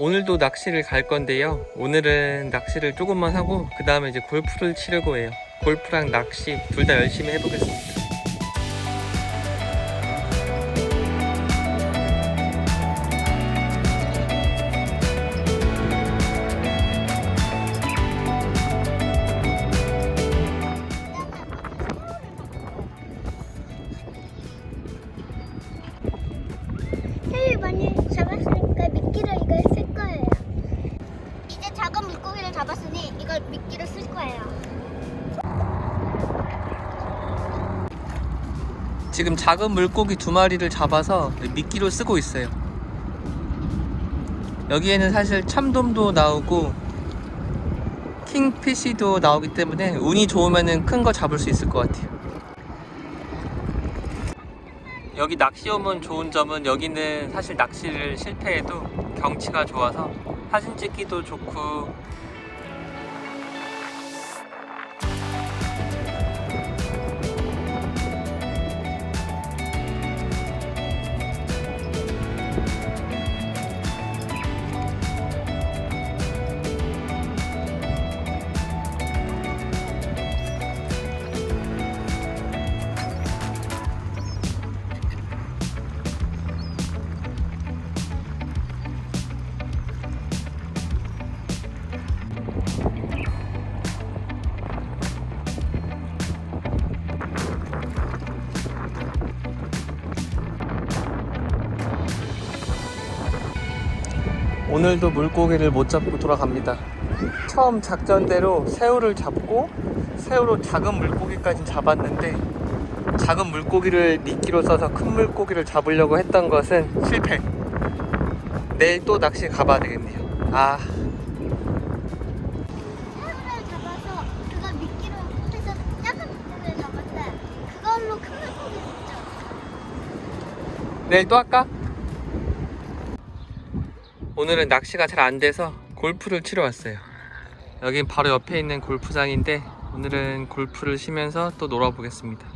오늘도 낚시를 갈 건데요. 오늘은 낚시를 조금만 하고 그 다음에 이제 골프를 치려고 해요. 골프랑 낚시 둘 다 열심히 해보겠습니다. 많이 잡았으니까 미끼를 이걸 쓸 거예요. 작은 물고기를 잡았으니 이걸 미끼를 쓸 거예요. 지금 작은 물고기 두 마리를 잡아서 미끼로 쓰고 있어요. 여기에는 사실 참돔도 나오고 킹피시도 나오기 때문에 운이 좋으면 큰 거 잡을 수 있을 것 같아요. 여기 낚시 오면 좋은 점은 여기는 사실 낚시를 실패해도 경치가 좋아서 사진 찍기도 좋고 오늘도 물고기를 못 잡고 돌아갑니다. 처음 작전대로 새우를 잡고 새우로 작은 물고기까지 잡았는데 작은 물고기를 미끼로 써서 큰 물고기를 잡으려고 했던 것은 실패. 내일 또 낚시 가봐야 되겠네요. 아, 새우를 잡아서 그걸 미끼로 해서 작은 물고기를 잡았대. 그걸로 큰 물고기를 못 잡았어. 내일 또 할까? 오늘은 낚시가 잘 안 돼서 골프를 치러 왔어요. 여긴 바로 옆에 있는 골프장인데 오늘은 골프를 치면서 또 놀아보겠습니다.